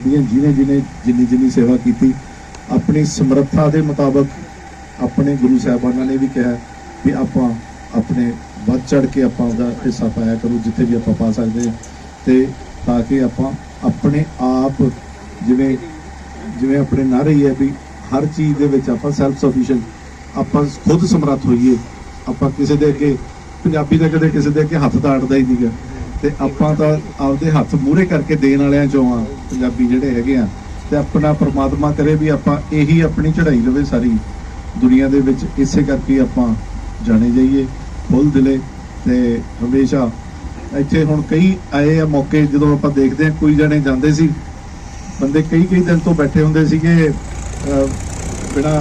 ਜਿਹਨੇ ਜਿਹਨੇ ਜਿੰਨੀ ਜਿੰਨੀ ਸੇਵਾ ਕੀਤੀ, ਆਪਣੀ ਸਮਰੱਥਾ ਦੇ ਮੁਤਾਬਕ ਆਪਣੇ ਗੁਰੂ ਸਾਹਿਬਾਨਾਂ ਨੇ ਵੀ ਕਿਹਾ ਵੀ ਆਪਾਂ ਆਪਣੇ ਵੱਧ ਚੜ ਕੇ ਆਪਾਂ ਉਹਦਾ ਹਿੱਸਾ ਪਾਇਆ ਕਰੋ, ਜਿੱਥੇ ਵੀ ਆਪਾਂ ਪਾ ਸਕਦੇ ਹਾਂ। ਤੇ ਤਾਂ ਕਿ ਆਪਾਂ ਆਪਣੇ ਆਪ ਜਿਵੇਂ ਜਿਵੇਂ ਆਪਣੇ ਨਾਰੇ ਹੀ ਹੈ ਵੀ ਹਰ ਚੀਜ਼ ਦੇ ਵਿੱਚ ਆਪਾਂ ਸੈਲਫ ਸਫੀਸ਼ੀਐਂਟ ਆਪਾਂ ਖੁਦ ਸਮਰੱਥ ਹੋਈਏ। ਆਪਾਂ ਕਿਸੇ ਦੇ ਅੱਗੇ, ਪੰਜਾਬੀ ਦਾ ਕਦੇ ਕਿਸੇ ਦੇ ਅੱਗੇ ਹੱਥ ਤਾਂ ਅੜਦਾ ਹੀ ਨਹੀਂਗਾ ਤੇ ਆਪਾਂ ਤਾਂ ਆਪਦੇ ਹੱਥ ਮੂਹਰੇ ਕਰਕੇ ਦੇਣ ਵਾਲਿਆਂ ਚੋਂ ਆ ਪੰਜਾਬੀ ਜਿਹੜੇ ਹੈਗੇ ਆ। ਤੇ ਆਪਣਾ ਪ੍ਰਮਾਤਮਾ ਕਰੇ ਵੀ ਆਪਾਂ ਇਹੀ ਆਪਣੀ ਚੜ੍ਹਾਈ ਲਵੇ ਸਾਰੀ ਦੁਨੀਆ ਦੇ ਵਿੱਚ ਇਸੇ ਕਰਕੇ ਆਪਾਂ ਜਾਣੇ ਜਾਈਏ ਫੁੱਲ ਦਿਲੇ ਤੇ ਹਮੇਸ਼ਾ ਇੱਥੇ ਹੁਣ ਕਈ ਆਏ ਆ ਮੌਕੇ ਜਦੋਂ ਆਪਾਂ ਦੇਖਦੇ ਆ ਕੋਈ ਜਣੇ ਜਾਂਦੇ ਸੀ ਬੰਦੇ ਕਈ ਕਈ ਦਿਨ ਤੋਂ ਬੈਠੇ ਹੁੰਦੇ ਸੀਗੇ ਅਹ, ਬਿਨਾਂ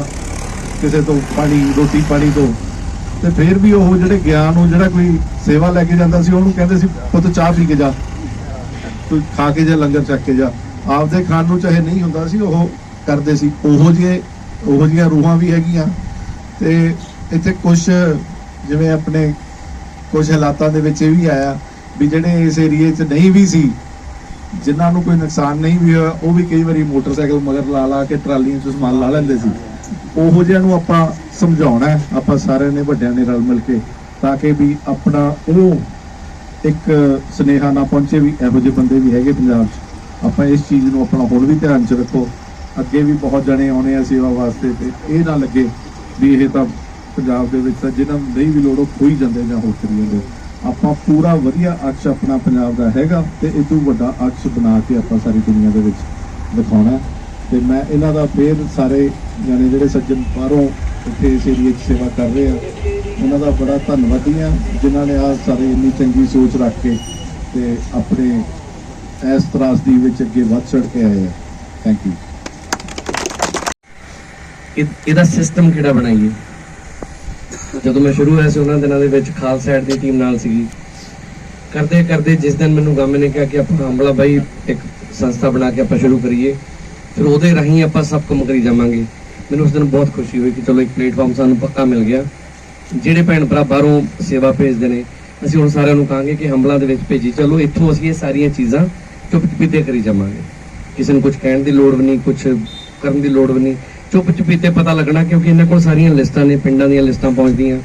ਕਿਸੇ ਤੋਂ ਪਾਣੀ ਰੋਟੀ ਪਾਣੀ ਤੋਂ। ਤੇ ਫਿਰ ਵੀ ਉਹ ਜਿਹੜੇ ਗਿਆਨ ਨੂੰ ਜਿਹੜਾ ਕੋਈ ਸੇਵਾ ਲੈ ਕੇ ਜਾਂਦਾ ਸੀ, ਉਹਨੂੰ ਕਹਿੰਦੇ ਸੀ, ਪੁੱਤ ਚਾਹ ਪੀ ਕੇ ਜਾ। ਤੂੰ ਖਾ ਕੇ ਜਾ, ਲੰਗਰ ਚੱਕ ਕੇ ਜਾ। ਆਪਦੇ ਖਾਣ ਨੂੰ ਚਾਹੇ ਨਹੀਂ ਹੁੰਦਾ ਸੀ, ਉਹ ਕਰਦੇ ਸੀ। ਉਹੋ ਜਿਹੇ, ਉਹੋ ਜਿਹੀਆਂ ਰੂਹਾਂ ਵੀ ਹੈਗੀਆਂ। ਤੇ ਇੱਥੇ ਕੁਝ ਜਿਵੇਂ ਆਪਣੇ ਕੁਝ ਹਾਲਾਤਾਂ ਦੇ ਵਿੱਚ ਇਹ ਵੀ ਆਇਆ ਵੀ ਜਿਹੜੇ ਇਸ ਏਰੀਏ 'ਚ ਨਹੀਂ ਵੀ ਸੀ, ਜਿਨ੍ਹਾਂ ਨੂੰ ਕੋਈ ਨੁਕਸਾਨ ਨਹੀਂ ਵੀ ਹੋਇਆ, ਉਹ ਵੀ ਕਈ ਵਾਰੀ ਮੋਟਰਸਾਈਕਲ ਮਗਰ ਲਾ ਲਾ ਕੇ ਟਰਾਲੀਆਂ 'ਚ ਸਮਾਨ ਲਾ ਲੈਂਦੇ ਸੀ। ਉਹੋ ਜਿਹਾ ਨੂੰ ਆਪਾਂ ਸਮਝਾਉਣਾ ਆਪਾਂ ਸਾਰਿਆਂ ਨੇ, ਵੱਡਿਆਂ ਨੇ ਰਲ ਮਿਲ ਕੇ, ਤਾਂ ਕਿ ਵੀ ਆਪਣਾ ਉਹ ਇੱਕ ਸਨੇਹਾ ਨਾ ਪਹੁੰਚੇ ਵੀ ਇਹੋ ਜਿਹੇ ਬੰਦੇ ਵੀ ਹੈਗੇ ਪੰਜਾਬ 'ਚ। ਆਪਾਂ ਇਸ ਚੀਜ਼ ਨੂੰ ਆਪਣਾ ਹੁਣ ਵੀ ਧਿਆਨ 'ਚ ਰੱਖੋ। ਅੱਗੇ ਵੀ ਬਹੁਤ ਜਣੇ ਆਉਣੇ ਆ ਸੇਵਾ ਵਾਸਤੇ ਤੇ ਇਹ ਨਾ ਲੱਗੇ ਵੀ ਇਹ ਤਾਂ ਪੰਜਾਬ ਦੇ ਵਿੱਚ ਤਾਂ ਜਿਹਨਾਂ ਨੂੰ ਨਹੀਂ ਵੀ ਲੋੜ, ਉਹ ਖੋਈ ਜਾਂਦੇ ਜਾਂ ਹੋਰ ਕਰੀ ਜਾਂਦੇ। ਆਪਾਂ ਪੂਰਾ ਵਧੀਆ ਅਕਸ਼ ਆਪਣਾ ਪੰਜਾਬ ਦਾ ਹੈਗਾ ਤੇ ਇਹ ਤੋਂ ਵੱਡਾ ਅਕਸ਼ ਬਣਾ ਕੇ ਆਪਾਂ ਸਾਰੀ ਦੁਨੀਆ ਦੇ ਵਿੱਚ ਦਿਖਾਉਣਾ ਤੇ ਮੈਂ ਇਹਨਾਂ ਦਾ ਫੇਰ ਸਾਰੇ ਜਾਣੇ ਜਿਹੜੇ ਸੱਜਣ ਬਾਹਰੋਂ ਇੱਥੇ ਇਸ ਏਰੀਏ 'ਚ ਸੇਵਾ ਕਰ ਰਹੇ ਆ, ਉਹਨਾਂ ਦਾ ਬੜਾ ਧੰਨਵਾਦੀ ਆ, ਜਿਨ੍ਹਾਂ ਨੇ ਆ ਸਾਰੇ ਇੰਨੀ ਚੰਗੀ ਸੋਚ ਰੱਖ ਕੇ ਤੇ ਆਪਣੇ ਇਸ ਤਰਾਸਦੀ ਵਿੱਚ ਅੱਗੇ ਵੱਧ ਚੜ ਕੇ ਆਏ ਆ। ਥੈਂਕ ਯੂ ਇਹਦਾ ਸਿਸਟਮ ਕਿਹੜਾ ਬਣਾਈਏ? ਜਦੋਂ ਮੈਂ ਸ਼ੁਰੂ ਹੋਇਆ ਸੀ, ਉਹਨਾਂ ਦਿਨਾਂ ਦੇ ਵਿੱਚ ਖਾਲਸਾ ਐਡ ਦੀ ਟੀਮ ਨਾਲ ਸੀਗੀ। ਕਰਦੇ ਕਰਦੇ ਜਿਸ ਦਿਨ ਮੈਨੂੰ ਗਾਮੇ ਨੇ ਕਿਹਾ ਕਿ ਆਪਾਂ ਹਮਲਾ ਬਾਈ ਇੱਕ ਸੰਸਥਾ ਬਣਾ ਕੇ ਆਪਾਂ ਸ਼ੁਰੂ ਕਰੀਏ ਫਿਰ ਉਹਦੇ ਰਾਹੀਂ ਆਪਾਂ ਸਭ ਕੰਮ ਕਰੀ ਜਾਵਾਂਗੇ। ਮੈਨੂੰ ਉਸ ਦਿਨ ਬਹੁਤ ਖੁਸ਼ੀ ਹੋਈ ਕਿ ਚਲੋ ਇੱਕ ਪਲੇਟਫਾਰਮ ਸਾਨੂੰ ਪੱਕਾ ਮਿਲ ਗਿਆ। ਜਿਹੜੇ ਭੈਣ ਭਰਾ ਬਾਹਰੋਂ ਸੇਵਾ ਭੇਜਦੇ ਨੇ, ਅਸੀਂ ਹੁਣ ਸਾਰਿਆਂ ਨੂੰ ਕਹਾਂਗੇ ਕਿ ਹਮਲਾ ਦੇ ਵਿੱਚ ਭੇਜੀ, ਚਲੋ ਇੱਥੋਂ ਅਸੀਂ ਇਹ ਸਾਰੀਆਂ ਚੀਜ਼ਾਂ ਚੁੱਪ ਚੁਪੀਤੇ ਕਰੀ ਜਾਵਾਂਗੇ। ਕਿਸੇ ਨੂੰ ਕੁਝ ਕਹਿਣ ਦੀ ਲੋੜ ਵੀ ਨਹੀਂ ਕੁਝ ਕਰਨ ਦੀ ਲੋੜ ਵੀ ਨਹੀਂ। ਚੁੱਪ ਚੁਪੀਤੇ ਪਤਾ ਲੱਗਣਾ ਕਿਉਂਕਿ ਇਹਨਾਂ ਕੋਲ ਸਾਰੀਆਂ ਲਿਸਟਾਂ ਨੇ, ਪਿੰਡਾਂ ਦੀਆਂ ਲਿਸਟਾਂ ਪਹੁੰਚਦੀਆਂ।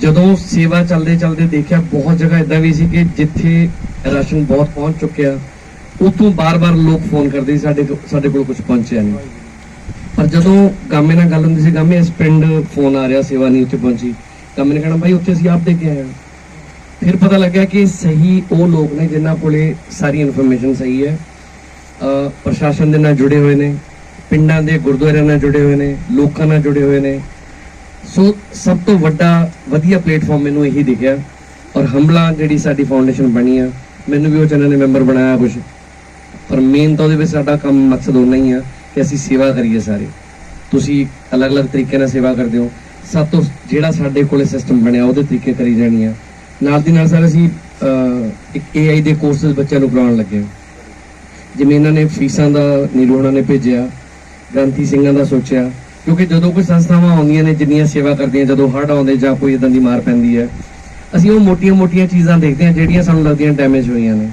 ਜਦੋਂ ਸੇਵਾ ਚੱਲਦੇ ਚੱਲਦੇ ਦੇਖਿਆ ਬਹੁਤ ਜਗ੍ਹਾ ਇਦਾਂ ਵੀ ਸੀ ਕਿ ਜਿੱਥੇ ਰਾਸ਼ਨ ਬਹੁਤ ਪਹੁੰਚ ਚੁੱਕਿਆ। ਉਤੋਂ ਬਾਰ-ਬਾਰ ਲੋਕ ਫੋਨ ਕਰਦੇ ਸੀ, ਸਾਡੇ ਕੋ- ਸਾਡੇ ਕੋਲ ਕੁਝ ਪਹੁੰਚਿਆ ਨਹੀਂ। ਪਰ ਜਦੋਂ ਗਾਮੇ ਨਾਲ ਗੱਲ ਹੁੰਦੀ ਸੀ, ਗਾਮੇ ਇਸ ਪਿੰਡ ਫੋਨ ਆ ਰਿਹਾ, ਸੇਵਾ ਨਹੀਂ ਉੱਥੇ ਪਹੁੰਚੀ। ਗਾਮੇ ਨੇ ਕਹਿਣਾ, ਭਾਈ, ਉੱਥੇ ਅਸੀਂ ਆਪ ਦੇ ਕੇ ਆਏ ਹਾਂ। ਫਿਰ ਪਤਾ ਲੱਗਿਆ ਕਿ ਸਹੀ ਉਹ ਲੋਕ ਨੇ ਜਿਨ੍ਹਾਂ ਕੋਲੇ ਸਾਰੀ ਇਨਫੋਰਮੇਸ਼ਨ ਸਹੀ ਹੈ। ਪ੍ਰਸ਼ਾਸਨ ਦੇ ਨਾਲ ਜੁੜੇ ਹੋਏ ਨੇ, ਪਿੰਡਾਂ ਦੇ ਗੁਰਦੁਆਰਿਆਂ ਨਾਲ ਜੁੜੇ ਹੋਏ ਨੇ, ਲੋਕਾਂ ਨਾਲ ਜੁੜੇ ਹੋਏ ਨੇ। ਸੋ ਸਭ ਤੋਂ ਵੱਡਾ, ਵਧੀਆ ਪਲੇਟਫਾਰਮ ਮੈਨੂੰ ਇਹੀ ਦਿਖਿਆ। ਔਰ ਹਮਲਾ ਜਿਹੜੀ ਸਾਡੀ ਫਾਊਂਡੇਸ਼ਨ ਬਣੀ ਆ, ਮੈਨੂੰ ਵੀ ਉਹ ਚੈਨਲ ਨੇ ਮੈਂਬਰ ਬਣਾਇਆ ਕੁਝ ਪਰ ਮੇਨ ਤਾਂ ਉਹਦੇ ਵਿੱਚ ਸਾਡਾ ਕੰਮ ਮਕਸਦ ਹੋਣਾ ਹੀ ਆ ਕਿ ਅਸੀਂ ਸੇਵਾ ਕਰੀਏ ਸਾਰੇ। ਤੁਸੀਂ ਅਲੱਗ-ਅਲੱਗ ਤਰੀਕੇ ਨਾਲ ਸੇਵਾ ਕਰਦੇ ਹੋ। ਸਭ ਤੋਂ ਜਿਹੜਾ ਸਾਡੇ ਕੋਲੇ ਸਿਸਟਮ ਬਣਿਆ ਉਹਦੇ ਤਰੀਕੇ ਕਰੀ ਜਾਣੀ ਆ। ਨਾਲ ਦੀ ਨਾਲ ਸਰ ਅਸੀਂ ਅਹ, ਇੱਕ AI ਦੇ ਕੋਰਸਸ ਬੱਚਿਆਂ ਨੂੰ ਕਰਾਉਣ ਲੱਗੇ ਜਿਵੇਂ ਇਹਨਾਂ ਨੇ ਫੀਸਾਂ ਦਾ ਨੀਰੂ ਉਹਨਾਂ ਨੇ ਭੇਜਿਆ ਗ੍ਰੰਥੀ ਸਿੰਘਾਂ ਦਾ ਸੋਚਿਆ ਕਿਉਂਕਿ ਜਦੋਂ ਕੋਈ ਸੰਸਥਾਵਾਂ ਆਉਂਦੀਆਂ ਨੇ ਜਿੰਨੀਆਂ ਸੇਵਾ ਕਰਦੀਆਂ ਜਦੋਂ ਹੜ੍ਹ ਆਉਂਦੇ ਜਾਂ ਕੋਈ ਇਦਾਂ ਦੀ ਮਾਰ ਪੈਂਦੀ ਹੈ ਅਸੀਂ ਉਹ ਮੋਟੀਆਂ-ਮੋਟੀਆਂ ਚੀਜ਼ਾਂ ਦੇਖਦੇ ਹਾਂ ਜਿਹੜੀਆਂ ਸਾਨੂੰ ਲੱਗਦੀਆਂ ਡੈਮੇਜ ਹੋਈਆਂ ਨੇ।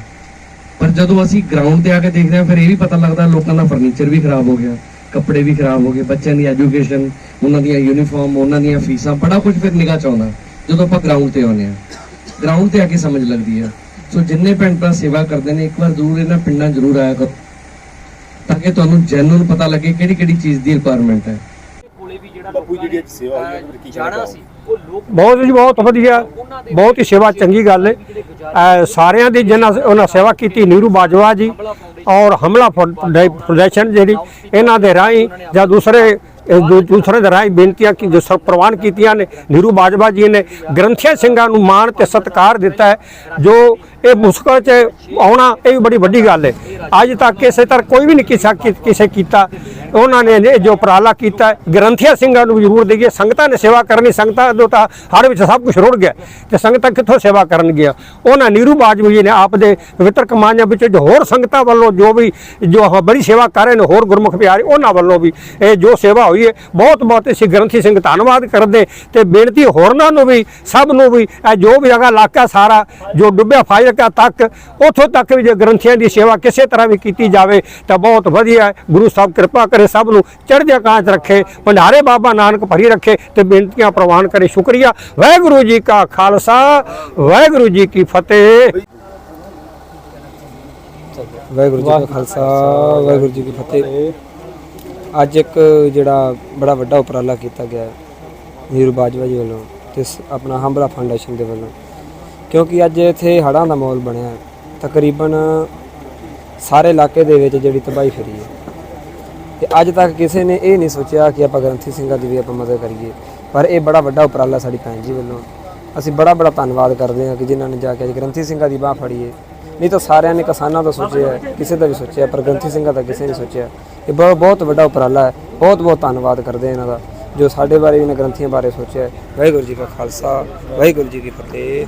ਪਰ ਜਦੋਂ ਅਸੀਂ ਗਰਾਊਂਡ ਤੇ ਆ ਕੇ ਦੇਖਦੇ ਹਾਂ, ਫਿਰ ਇਹ ਵੀ ਪਤਾ ਲੱਗਦਾ ਲੋਕਾਂ ਦਾ ਫਰਨੀਚਰ ਵੀ ਖਰਾਬ ਹੋ ਗਿਆ, ਕੱਪੜੇ ਵੀ ਖਰਾਬ ਹੋ ਗਏ, ਬੱਚਿਆਂ ਦੀ ਐਜੂਕੇਸ਼ਨ ਉਹਨਾਂ ਦੀਆਂ ਯੂਨੀਫਾਰਮ ਉਹਨਾਂ ਦੀਆਂ ਫੀਸਾਂ, ਬੜਾ ਕੁਝ ਫਿਰ ਨਿਗਾਹ ਚ ਆਉਂਦਾ, ਜਦੋਂ ਆਪਾਂ ਗਰਾਊਂਡ ਤੇ ਆਉਂਦੇ ਹਾਂ। ਗਰਾਊਂਡ ਤੇ ਆ ਕੇ ਸਮਝ ਲੱਗਦੀ ਹੈ। ਸੋ ਜਿੰਨੇ ਪਿੰਡ ਭਰਾ ਸੇਵਾ ਕਰਦੇ ਨੇ, ਇੱਕ ਵਾਰ ਜ਼ਰੂਰ ਇਹਨਾਂ ਪਿੰਡਾਂ ਜ਼ਰੂਰ ਆਇਆ ਕਰੋ, ਤਾਂ ਕਿ ਤੁਹਾਨੂੰ ਜੈਨੂਨ ਪਤਾ ਲੱਗੇ ਕਿਹੜੀ ਕਿਹੜੀ ਚੀਜ਼ ਦੀ ਰਿਕੁਆਇਰਮੈਂਟ ਹੈ। ਬਾਪੂ ਨੇ, ਅੱਜ ਸੇਵਾ ਹੋਈ ਉਹਦੇ ਕੀ ਜਾਣਾ ਸੀ। ਉਹ ਲੋਕ ਬਹੁਤ ਜੀ ਬਹੁਤ ਵਧੀਆ। ਬਹੁਤ ਹੀ ਸੇਵਾ ਚੰਗੀ ਗੱਲ ਹੈ। ਸਾਰਿਆਂ ਦੀ ਜਿਨ੍ਹਾਂ ਉਹਨਾਂ ਸੇਵਾ ਕੀਤੀ ਨੀਰੂ ਬਾਜਵਾ ਜੀ ਔਰ ਹਮਲਾ ਫਾਊਂਡੇਸ਼ਨ ਜਿਹੜੀ ਇਹਨਾਂ ਦੇ ਰਾਹੀਂ ਜਾਂ ਦੂਸਰੇ ਦੂ- ਦੂਸਰੇ ਦੇ ਰਾਹੀਂ ਬੇਨਤੀਆਂ ਕੀ ਜੋ ਪ੍ਰਵਾਨ ਕੀਤੀਆਂ ਨੇ ਨੀਰੂ ਬਾਜਵਾ ਜੀ ਨੇ ਗ੍ਰੰਥੀਆ ਸਿੰਘਾਂ ਨੂੰ ਮਾਣ ਤੇ ਸਤਿਕਾਰ ਦਿੱਤਾ ਹੈ ਜੋ ਇਹ ਮੁਸ਼ਕਲ 'ਚ ਆਉਣਾ ਇਹ ਵੀ ਬੜੀ ਵੱਡੀ ਗੱਲ ਹੈ। ਅੱਜ ਤੱਕ ਕਿਸੇ ਤਰ੍ਹਾਂ ਕੋਈ ਵੀ ਨਹੀਂ ਕਿਸੇ ਕਿਸੇ ਕੀਤਾ। ਉਹਨਾਂ ਨੇ ਇਹ ਜੋ ਉਪਰਾਲਾ ਕੀਤਾ ਹੈ, ਗ੍ਰੰਥੀਆ ਸਿੰਘਾਂ ਨੂੰ ਵੀ ਜ਼ਰੂਰ ਦੇਈਏ। ਸੰਗਤਾਂ ਨੇ ਸੇਵਾ ਕਰਨੀ ਸੰਗਤਾਂ ਤੋਂ ਤਾਂ ਹਰ ਵਿੱਚ ਸਭ ਕੁਝ ਰੁੜ ਗਿਆ। ਤੇ ਸੰਗਤਾਂ ਕਿੱਥੋਂ ਸੇਵਾ ਕਰਨਗੀਆਂ? ਉਹਨਾਂ ਨੀਰੂ ਬਾਜਵਾ ਜੀ ਨੇ ਆਪ ਦੇ ਪਵਿੱਤਰ ਕਮਾਈਆਂ ਵਿੱਚ ਜੋ ਹੋਰ ਸੰਗਤਾਂ ਵੱਲੋਂ ਜੋ ਵੀ ਜੋ ਬੜੀ ਸੇਵਾ ਕਰ ਰਹੇ ਨੇ ਹੋਰ ਗੁਰਮੁਖ ਪਿਆਰੇ ਉਹਨਾਂ ਵੱਲੋਂ ਵੀ ਇਹ ਜੋ ਸੇਵਾ ਹੋਈ ਹੈ ਬਹੁਤ ਬਹੁਤ ਅਸੀਂ ਗ੍ਰੰਥੀ ਸਿੰਘ ਧੰਨਵਾਦ ਕਰਦੇ ਤੇ ਬੇਨਤੀ ਹੋਰਨਾਂ ਨੂੰ ਵੀ ਸਭ ਨੂੰ ਵੀ ਇਹ ਜੋ ਵੀ ਹੈਗਾ ਇਲਾਕਾ ਸਾਰਾ ਜੋ ਡੁੱਬਿਆ ਫਾਇਰ ਅਮਰੀਕਾ ਤੱਕ, ਉੱਥੋਂ ਤੱਕ ਵੀ ਜੇ ਗ੍ਰੰਥੀਆਂ ਦੀ ਸੇਵਾ ਕਿਸੇ ਤਰ੍ਹਾਂ ਵੀ ਕੀਤੀ ਜਾਵੇ, ਤਾਂ ਬਹੁਤ ਵਧੀਆ ਹੈ। ਗੁਰੂ ਸਾਹਿਬ ਕਿਰਪਾ ਕਰੇ ਸਭ ਨੂੰ ਚੜ੍ਹਦੇ ਕਾਂਚ ਰੱਖੇ, ਭੰਡਾਰੇ ਬਾਬਾ ਨਾਨਕ ਭਰੀ ਰੱਖੇ ਤੇ ਬੇਨਤੀਆਂ ਪ੍ਰਵਾਨ ਕਰੇ। ਸ਼ੁਕਰੀਆ। ਵਾਹਿਗੁਰੂ ਜੀ ਕਾ ਖਾਲਸਾ, ਵਾਹਿਗੁਰੂ ਜੀ ਕੀ ਫਤਿਹ। ਵਾਹਿਗੁਰੂ ਜੀ ਕਾ ਖਾਲਸਾ, ਵਾਹਿਗੁਰੂ ਜੀ ਕੀ ਫਤਿਹ। ਅੱਜ ਇੱਕ ਜਿਹੜਾ ਬੜਾ ਵੱਡਾ ਉਪਰਾਲਾ ਕੀਤਾ ਗਿਆ ਹੈ, ਨੀਰੂ ਬਾਜਵਾ ਜੀ ਵੱਲੋਂ, ਤੇ ਆਪਣਾ ਹੰਬਲਾ ਫਾਊਂਡੇਸ਼ਨ ਦੇ ਵੱਲੋਂ। ਕਿਉਂਕਿ ਅੱਜ ਇੱਥੇ ਹੜ੍ਹਾਂ ਦਾ ਮਾਹੌਲ ਬਣਿਆ ਹੈ। ਤਕਰੀਬਨ ਸਾਰੇ ਇਲਾਕੇ ਦੇ ਵਿੱਚ ਜਿਹੜੀ ਤਬਾਹੀ ਫਰੀ ਹੈ। ਤੇ ਅੱਜ ਤੱਕ ਕਿਸੇ ਨੇ ਇਹ ਨਹੀਂ ਸੋਚਿਆ ਕਿ ਆਪਾਂ ਗ੍ਰੰਥੀ ਸਿੰਘਾਂ ਦੀ ਵੀ ਆਪਾਂ ਮਦਦ ਕਰੀਏ। ਪਰ ਇਹ ਬੜਾ ਵੱਡਾ ਉਪਰਾਲਾ ਸਾਡੀ ਭੈਣ ਜੀ ਵੱਲੋਂ। ਅਸੀਂ ਬੜਾ ਬੜਾ ਧੰਨਵਾਦ ਕਰਦੇ ਹਾਂ ਕਿ ਜਿਨ੍ਹਾਂ ਨੇ ਜਾ ਕੇ ਅੱਜ ਗ੍ਰੰਥੀ ਸਿੰਘਾਂ ਦੀ ਬਾਹ ਫੜੀ ਹੈ। ਨਹੀਂ ਤਾਂ ਸਾਰਿਆਂ ਨੇ ਕਿਸਾਨਾਂ ਦਾ ਸੋਚਿਆ ਹੈ, ਕਿਸੇ ਦਾ ਵੀ ਸੋਚਿਆ ਪਰ ਗ੍ਰੰਥੀ ਸਿੰਘਾਂ ਦਾ ਕਿਸੇ ਨੇ ਸੋਚਿਆ। ਇਹ ਬਹੁਤ ਬਹੁਤ ਵੱਡਾ ਉਪਰਾਲਾ ਹੈ। ਬਹੁਤ ਬਹੁਤ ਧੰਨਵਾਦ ਕਰਦੇ ਹਾਂ ਇਹਨਾਂ ਦਾ ਜੋ ਸਾਡੇ ਬਾਰੇ ਵੀ ਇਹਨਾਂ ਗ੍ਰੰਥੀਆਂ ਬਾਰੇ ਸੋਚਿਆ ਹੈ। ਵਾਹਿਗੁਰੂ ਜੀ ਕਾ ਖਾਲਸਾ ਵਾਹਿਗੁਰੂ ਜੀ ਕੀ ਫਤਿਹ।